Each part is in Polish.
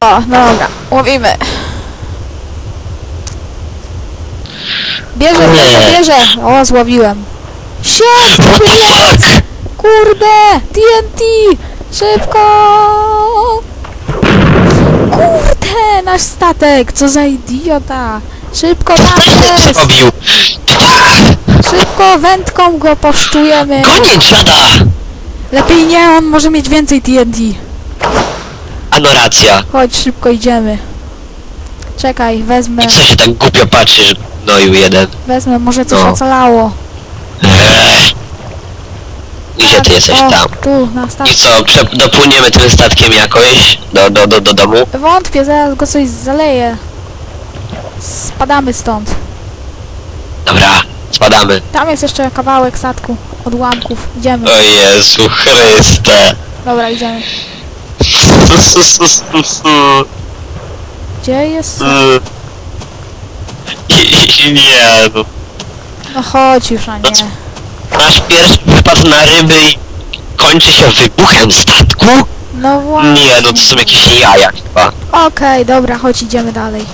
O, no dobra, łowimy. Bierze, bierze, bierze. O, złowiłem. Shit, jest! Kurde! TNT! Szybko! Kurde, nasz statek! Co za idiota! Szybko, ty nasz! zrobił! Szybko, wędką go poszczujemy! Koniec dziada! Lepiej nie, on może mieć więcej TNT. Ano racja. Chodź, szybko idziemy. Czekaj, wezmę, I co się tak głupio patrzysz, gnoju jeden? wezmę, może coś No. ocalało. Eee. Gdzie ty jesteś o, tam? Tu, na I co, prze- dopłyniemy tym statkiem jakoś do, do, do, do domu? Wątpię, zaraz go coś zaleje. Spadamy stąd. Dobra, spadamy. Tam jest jeszcze kawałek statku. Odłamków. Idziemy. O Jezu Chryste. Dobra, idziemy. Gdzie jest? Nie, no. No chodź już, a nie. Nasz pierwszy wypad na ryby i kończy się wybuchem statku? No właśnie. Nie, no to są jakieś jaja chyba. Okej, dobra, chodź, idziemy dalej.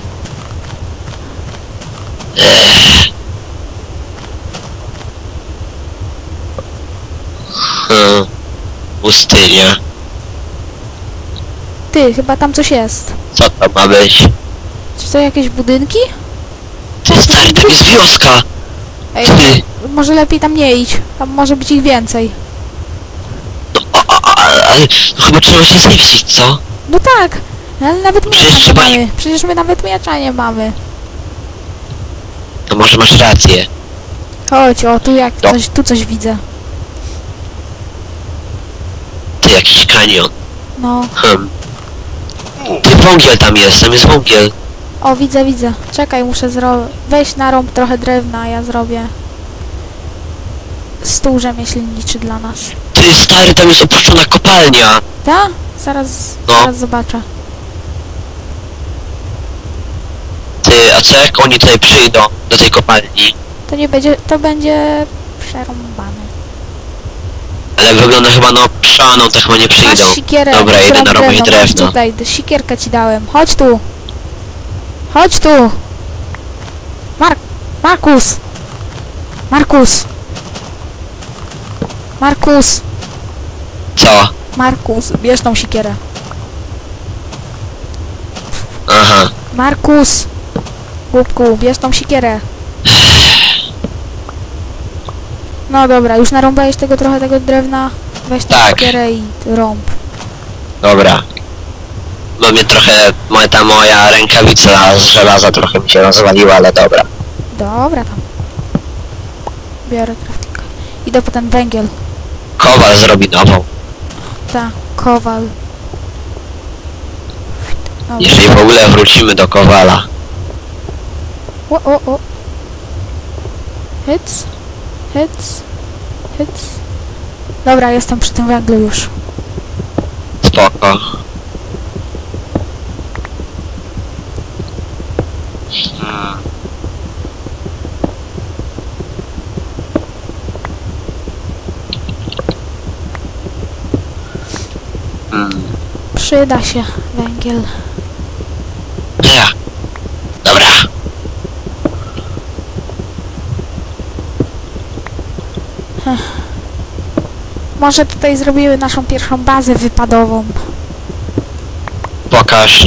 Hmm. Pustynia. Ty, chyba tam coś jest. Co to ma być? Czy to jakieś budynki? Ty stary, tam jest wioska! Ej, Ty! może lepiej tam nie idź. Tam może być ich więcej. No, a, a, a, ale no chyba trzeba się zemścić, co? No tak, ale nawet Przecież miecza nie trzeba mamy. Przecież my nawet miecza nie mamy. No może masz rację. Chodź, o tu jak No. coś, tu coś widzę. Ty jakiś kanion. No. Hmm. Ty wągiel tam jest, tam jest wągiel. O, widzę, widzę. Czekaj, muszę zro... wejść na rąb trochę drewna, ja zrobię stół rzemieślniczy dla nas. Ty stary, tam jest opuszczona kopalnia. Ta? Zaraz, No. zaraz zobaczę. Ty, a co jak oni tutaj przyjdą do tej kopalni? To nie będzie, to będzie przerąbane. Ale wygląda chyba na oprzaną, to chyba nie przyjdą. Masz Dobra, idę na robić Masz drewno. tutaj, d- sikierkę ci dałem. Chodź tu. Chodź tu. Mark, Markus. Markus. Markus. Co? Markus, bierz tą sikierę. Aha. Markus! Głupku, bierz tą sikierę. No dobra, już narąbałeś tego trochę tego drewna. Weź tą Tak. sikierę i rąb. Dobra. Mamy trochę, moja, ta moja rękawica z żelaza trochę mi się rozwaliła, ale dobra. Dobra tam. Biorę craftinga. Idę po ten węgiel. Kowal zrobi nową. Ta, kowal. Dobra. Jeżeli w ogóle wrócimy do Kowala. O, o, o. Hits. Hits. Hits. Dobra, jestem przy tym węglu już. Spoko. Hmm. Hmm. Przyda się węgiel. Ja. Dobra. Może tutaj zrobimy naszą pierwszą bazę wypadową. Pokaż.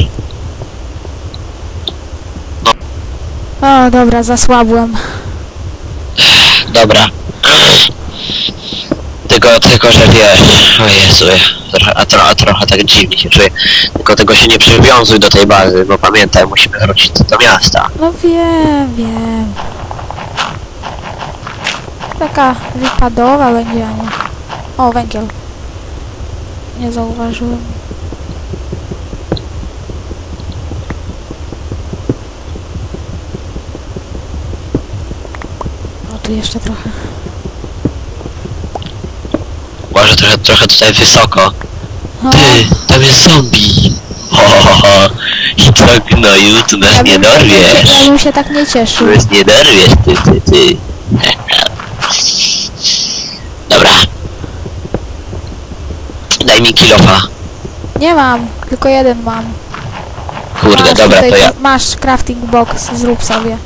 O, dobra, zasłabłem. Dobra. Tylko, tylko, że wiesz, o Jezu, trochę, a, tro, a trochę tak dziwnie się czuję. Tylko tego się nie przywiązuj do tej bazy, bo pamiętaj, musimy wrócić do miasta. No wiem, wiem. Taka wypadowa będzie, a nie... O, węgiel. Nie zauważyłem. O, tu jeszcze trochę. Może trochę, trochę tutaj wysoko. O, Ty, tam jest zombie. Ho, ho, ho. I co gnoju, tu nas nie dorwiesz. ja bym się tak nie Tu cieszył. nas nie dorwiesz, ty, ty, ty. Dobra. Daj mi kilofa. Nie mam, tylko jeden mam. Kurde, masz dobra, to ja... Masz crafting box, zrób sobie.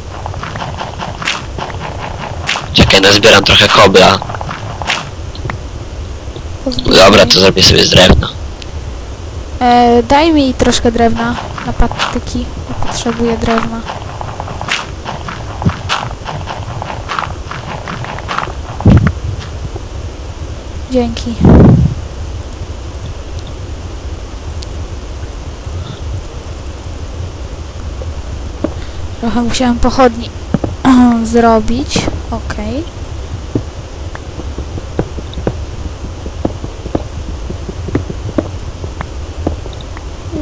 Czekaj, nazbieram trochę kobla. Pozbieraj. Dobra, to zrobię sobie z drewna. E, daj mi troszkę drewna na patyki. Potrzebuję drewna. Dzięki. Trochę musiałam pochodni zrobić. Okej.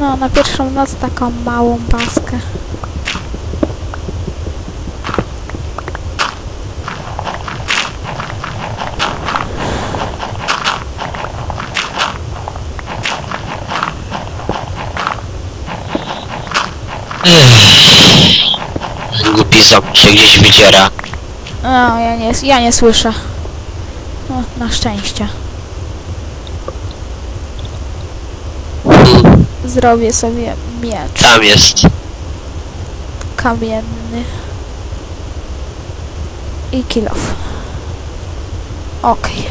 No, na pierwszą noc taką małą paskę. Głupi ząb się gdzieś wydziera. No, ja nie, ja nie słyszę. No, na szczęście. Zrobię sobie miecz Tam jest. kamienny. I kilof. Okej.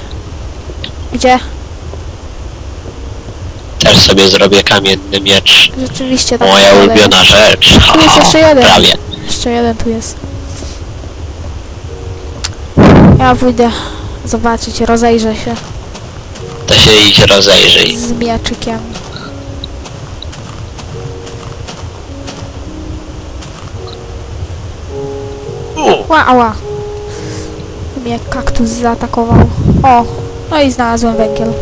Gdzie? Też sobie zrobię kamienny miecz. Rzeczywiście tak. Moja ulubiona rzecz. Tu jest jeszcze jeden. Prawie. Jeszcze jeden tu jest. Ja pójdę zobaczyć, rozejrzę się To się idź rozejrzyj. z mieczykiem. Ła, ała. Mnie kaktus zaatakował. O, no i znalazłem węgiel.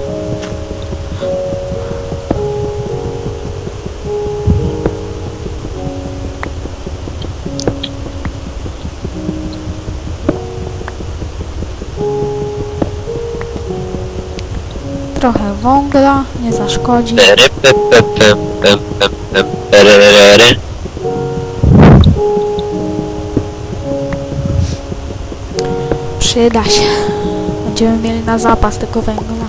Trochę węgla, nie zaszkodzi. Przyda się. Będziemy mieli na zapas tego węgla.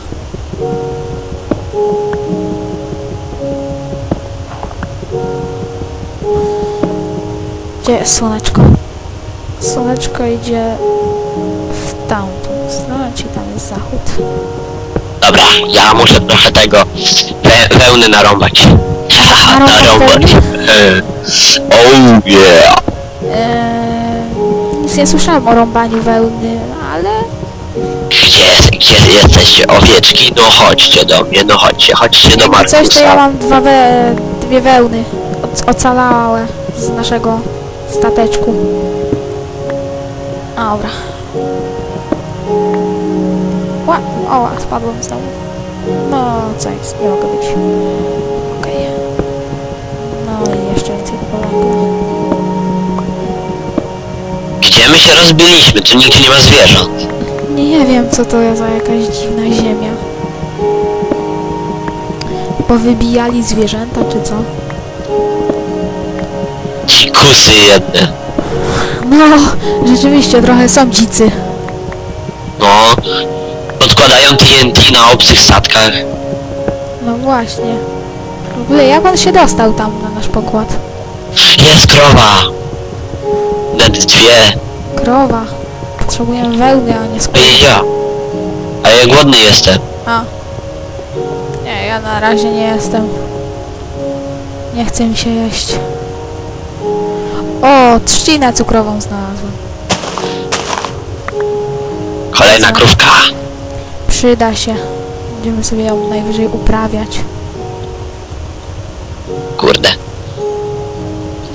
Gdzie jest słoneczko? Słoneczko idzie w tamtą stronę, czyli tam jest zachód. Dobra, ja muszę trochę tego we, wełny narąbać. Narąbać narąbać. E, Oh yeah. Eee, nic nie słyszałem o rąbaniu wełny, ale Gdzie, gdzie jesteście owieczki? No chodźcie do mnie, no chodźcie, chodźcie do jakby coś to ja Markusa. mam dwa we, dwie wełny oc- ocalałe z naszego stateczku. Dobra. Ła, oła, spadłem znowu. No, co jest, nie mogę być. Okej. No i jeszcze więcej tego węgla. Gdzie my się rozbiliśmy? Tu nigdzie nie ma zwierząt. Nie wiem, co to jest za jakaś dziwna ziemia. Powybijali zwierzęta, czy co? Dzikusy jedne. No, rzeczywiście, trochę są dzicy. No. Podkładają TNT na obcych statkach. No właśnie. W ogóle jak on się dostał tam na nasz pokład? Jest krowa. Nawet dwie. Krowa. Potrzebujemy wełny, a nie skóry. Ej, ja. A ja głodny jestem. A. Nie, ja na razie nie jestem. Nie chce mi się jeść. O, trzcinę cukrową znalazłem. Kolejna krówka. Przyda się. Będziemy sobie ją najwyżej uprawiać. Kurde.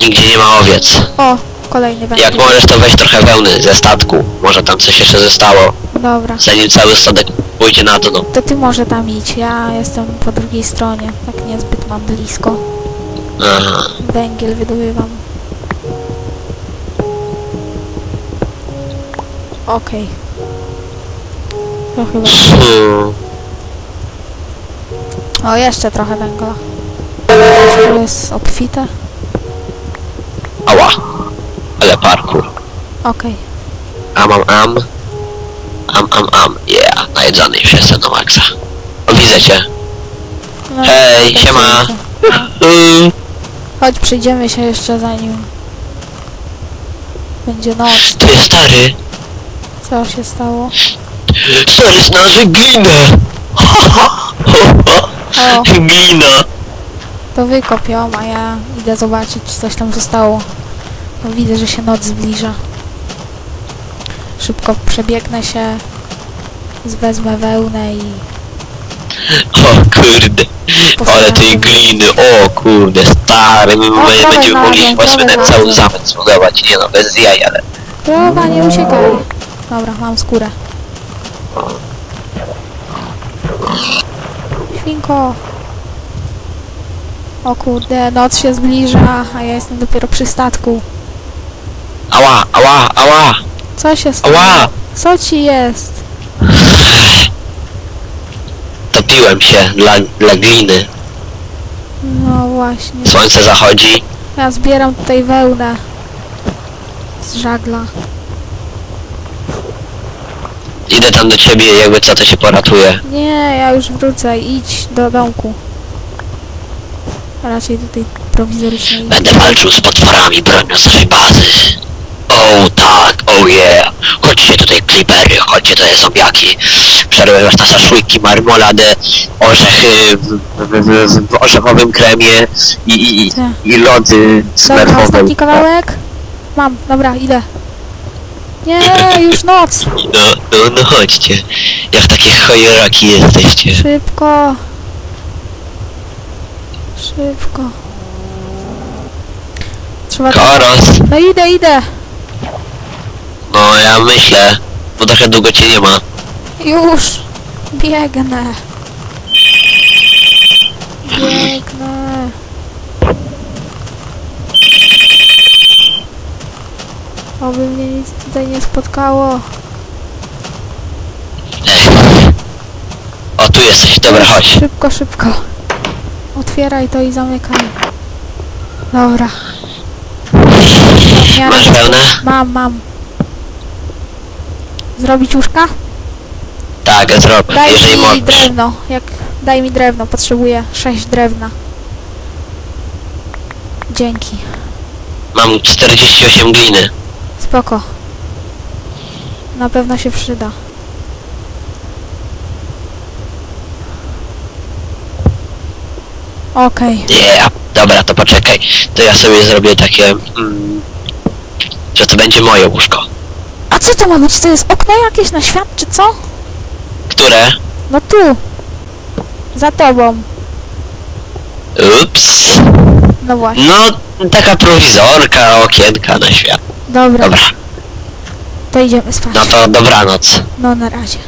Nigdzie nie ma owiec. O, kolejny węgiel. Jak możesz to weź trochę wełny ze statku. Może tam coś jeszcze zostało. Dobra. Zanim cały statek pójdzie na dno. To ty może tam idź. Ja jestem po drugiej stronie. Tak niezbyt mam blisko. Aha. Węgiel wydobywam. Okej. To chyba... O, jeszcze trochę węgla. To jest obfite. Ała. Ale parkour. Okej. Am, am, am. Am, am, am. Yeah. Najedzony już jestem na maksa. O, widzę cię. No, Hej, siema. Chodź, przejdziemy się jeszcze zanim będzie noc. Ty stary, Co się stało? Stary znalazłem glinę! O, Glina! to wykop ją, a ja idę zobaczyć, czy coś tam zostało. No, widzę, że się noc zbliża. Szybko przebiegnę się, wezmę wełnę i O kurde, ale tej gliny, o kurde, stary, my my dawaj będziemy na mogli dół, dawaj ten na cały dół. zamek zbudować, nie no, bez jaj, ale... Dobra, nie uciekaj. Dobra, mam skórę. Świnko. O kurde, noc się zbliża, a ja jestem dopiero przy statku. Ała, ała, ała, Co się stało? ała! Co ci jest? Topiłem się dla, dla gliny. No właśnie. Słońce zachodzi. Ja zbieram tutaj wełnę z żagla. Idę tam do ciebie, jakby co to się poratuje. Nie, ja już wrócę. Idź do domku. A raczej do tej prowizorycznej. Będę walczył z potworami, broniąc naszej bazy. O tak, o yeah. Chodźcie tutaj creepery, chodźcie tutaj zombiaki. Przerwę was na szaszłyki, marmoladę, orzechy w, w, w, w orzechowym kremie i, i, i, Tak. i lody Dobra, smerfowe. ostatni kawałek. Mam, dobra, idę. Nie, już noc. No, no, no chodźcie. Jak takie chojoraki jesteście. Szybko. Szybko. Trzeba... Koros, No idę, idę. no ja myślę, bo trochę długo cię nie ma. Już. Biegnę. Biegnę. Oby mnie nic tutaj nie spotkało. Ech. O, tu jesteś, dobra, chodź. Szybko, szybko. Otwieraj to i zamykaj. Dobra. Masz pełne? Mam, mam. Zrobić łóżka? Tak, zrób, Daj jeżeli mi możesz. drewno. Jak... Daj mi drewno, potrzebuję 6 drewna. Dzięki. Mam 48 gliny. Spoko. Na pewno się przyda. Okej. Yeah, dobra, to poczekaj. To ja sobie zrobię takie... Mm, że to będzie moje łóżko. A co to ma być? To jest okno jakieś na świat, czy co? Które? No tu. Za tobą. Ups. No właśnie. No, taka prowizorka, okienka na świat. Dobra, Dobra, to idziemy spać. no to dobranoc. No na razie.